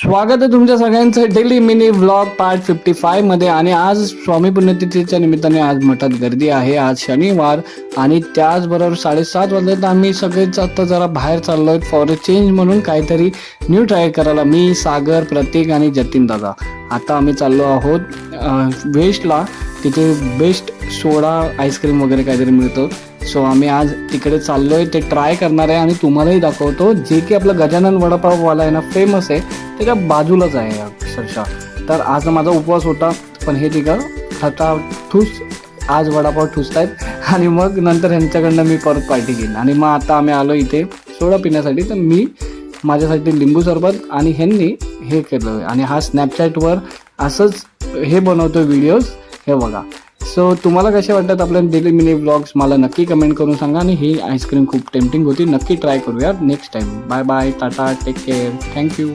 स्वागत आहे तुमच्या सगळ्यांचं daily mini vlog part fifty फायमध्ये. आणि आज स्वामी पुण्यतिथीच्या निमित्ताने आज मठात गर्दी आहे. आज शनिवार आणि त्याचबरोबर साडेसात वाजले तर आम्ही सगळेच आता जरा बाहेर चाललोय फॉर अ चेंज म्हणून काहीतरी न्यू ट्राय करायला. मी सागर प्रतीक आणि जतीन दादा. आता आम्ही चाललो आहोत वेस्टला. तिथे बेस्ट सोडा आईस्क्रीम वगैरे काहीतरी मिळतं. सो आम्ही आज तिकडे चाललोय ते ट्राय करणार आहे आणि तुम्हालाही दाखवतो जे की आपलं गजानन वडापाववाला आहे ना फेमस आहे त्याच्या बाजूलाच आहे अक्षरशः. तर आज माझा उपवास होता पण हे तिघं आता ठूस आज वडापाव ठुसतायत. आणि मग नंतर ह्यांच्याकडनं मी परत पार्टी घेईन. आणि मग आता आम्ही आलो इथे सोडा पिण्यासाठी. तर मी माझ्यासाठी लिंबू सरबत आणि ह्यांनी हे केलं. आहे आणि हा स्नॅपचॅटवर असंच हे बनवतो व्हिडिओज हे बघा. सो तुम्हाला कसे वाटतात आपल्या डेली मिनी ब्लॉग्स मला नक्की कमेंट करून सांगा आणि ही आईस्क्रीम खूप टेम्पटिंग होती. नक्की ट्राय करूया next time bye bye tata take care thank you